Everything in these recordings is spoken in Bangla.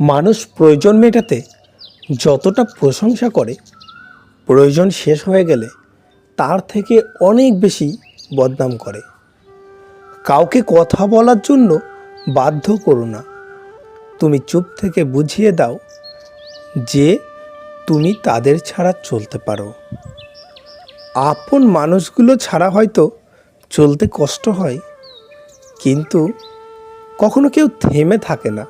মানুষ প্রয়োজন মেটাতে যতটা প্রশংসা করে, প্রয়োজন শেষ হয়ে গেলে তার থেকে অনেক বেশি বদনাম করে। কাউকে কথা বলার জন্য বাধ্য করো না। তুমি চুপ থেকে বুঝিয়ে দাও যে তুমি তাদের ছাড়া চলতে পারো। আপন মানুষগুলো ছাড়া হয়তো চলতে কষ্ট হয়, কিন্তু কখনো কেউ থেমে থাকে না।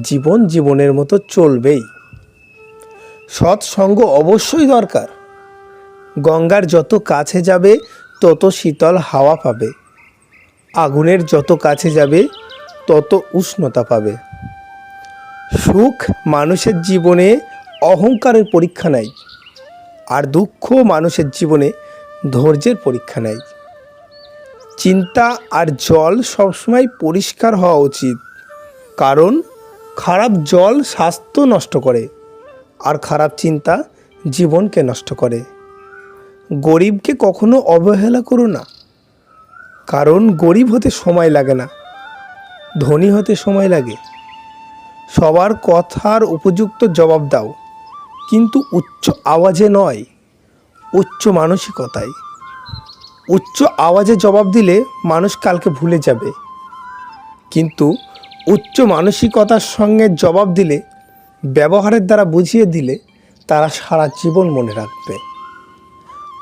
জীবন জীবনের মতো চলবেই। সৎসঙ্গ অবশ্যই দরকার। গঙ্গার যত কাছে যাবে, তত শীতল হাওয়া পাবে। আগুনের যত কাছে যাবে, তত উষ্ণতা পাবে। সুখ মানুষের জীবনে অহংকারের পরীক্ষা নেয়। আর দুঃখ মানুষের জীবনে ধৈর্যের পরীক্ষা নেয়। চিন্তা আর জল সবসময় পরিষ্কার হওয়া উচিত। কারণ খারাপ জল স্বাস্থ্য নষ্ট করে আর খারাপ চিন্তা জীবনকে নষ্ট করে। গরিবকে কখনো অবহেলা করো না। কারণ গরিব হতে সময় লাগে না, ধনী হতে সময় লাগে। সবার কথার উপযুক্ত জবাব দাও, কিন্তু উচ্চ আওয়াজে নয়, উচ্চ মানসিকতায়। উচ্চ আওয়াজে জবাব দিলে মানুষ কালকে ভুলে যাবে। কিন্তু উচ্চ মানসিকতার সঙ্গে জবাব দিলে, ব্যবহারের দ্বারা বুঝিয়ে দিলে তারা সারা জীবন মনে রাখবে।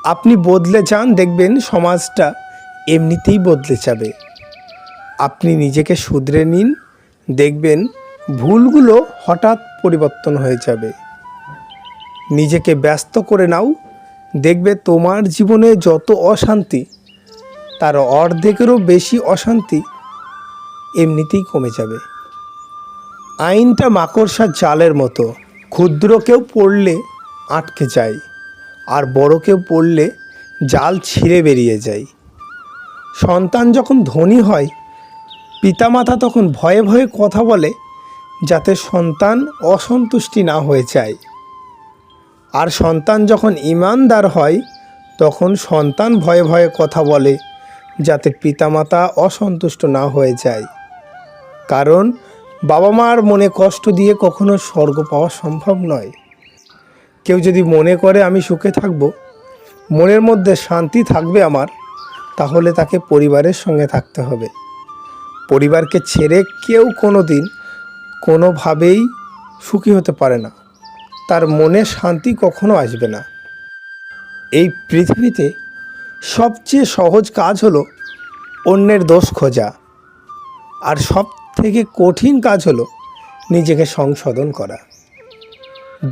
আপনি বদলে যান, দেখবেন সমাজটা এমনিতেই বদলে যাবে। আপনি নিজেকে শুধরে নিন, দেখবেন ভুলগুলো হঠাৎ পরিবর্তন হয়ে যাবে। নিজেকে ব্যস্ত করে নাও, দেখবে তোমার জীবনে যত অশান্তি, তার অর্ধেকেরও বেশি অশান্তি এমনিতেই কমে যাবে। আইনটা মাকড়সার জালের মতো। ক্ষুদ্র কেউ পড়লে আটকে যায়, আর বড় কেউ পড়লে জাল ছিঁড়ে বেরিয়ে যায়। সন্তান যখন ধনী হয়, পিতামাতা তখন ভয়ে ভয়ে কথা বলে, যাতে সন্তান অসন্তুষ্টি না হয়ে যায়। আর সন্তান যখন ইমানদার হয়, তখন সন্তান ভয়ে ভয়ে কথা বলে, যাতে পিতামাতা অসন্তুষ্ট না হয়ে যায়। কারণ বাবা মার মনে কষ্ট দিয়ে কখনো স্বর্গ পাওয়া সম্ভব নয়। কেউ যদি মনে করে আমি সুখে থাকব, মনের মধ্যে শান্তি থাকবে আমার, তাহলে তাকে পরিবারের সঙ্গে থাকতে হবে। পরিবারকে ছেড়ে কেউ কোনো দিন কোনোভাবেই সুখী হতে পারে না। তার মনে শান্তি কখনো আসবে না। এই পৃথিবীতে সবচেয়ে সহজ কাজ হলো অন্যের দোষ খোঁজা। আর সব থেকে কঠিন কাজ হলো নিজেকে সংশোধন করা।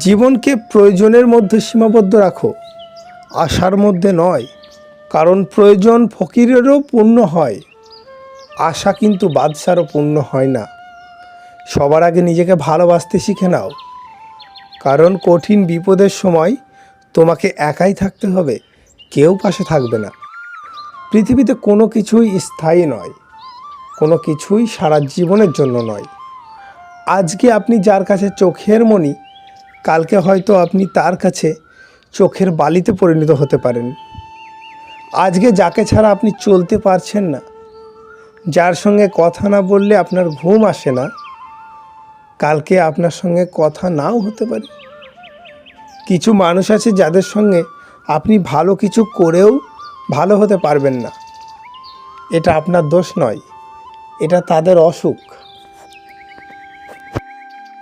জীবনকে প্রয়োজনের মধ্যে সীমাবদ্ধ রাখো, আশার মধ্যে নয়, কারণ প্রয়োজন ফকিরেরও পূর্ণ হয়, আশা কিন্তু বাদশারও পূর্ণ হয় না। সবার আগে নিজেকে ভালোবাসতে শিখে নাও, কারণ কঠিন বিপদের সময় তোমাকে একাই থাকতে হবে, কেউ পাশে থাকবে না। পৃথিবীতে কোনো কিছুই স্থায়ী নয়। কোনো কিছুই সারা জীবনের জন্য নয়। আজকে আপনি যার কাছে চোখের মণি, কালকে হয়তো আপনি তার কাছে চোখের বালিতে পরিণত হতে পারেন। আজকে যাকে ছাড়া আপনি চলতে পারছেন না, যার সঙ্গে কথা না বললে আপনার ঘুম আসে না, কালকে আপনার সঙ্গে কথা নাও হতে পারে। কিছু মানুষ আছে যাদের সঙ্গে আপনি ভালো কিছু করেও ভালো হতে পারবেন না। এটা আপনার দোষ নয়। এটা তাদের অসুখ।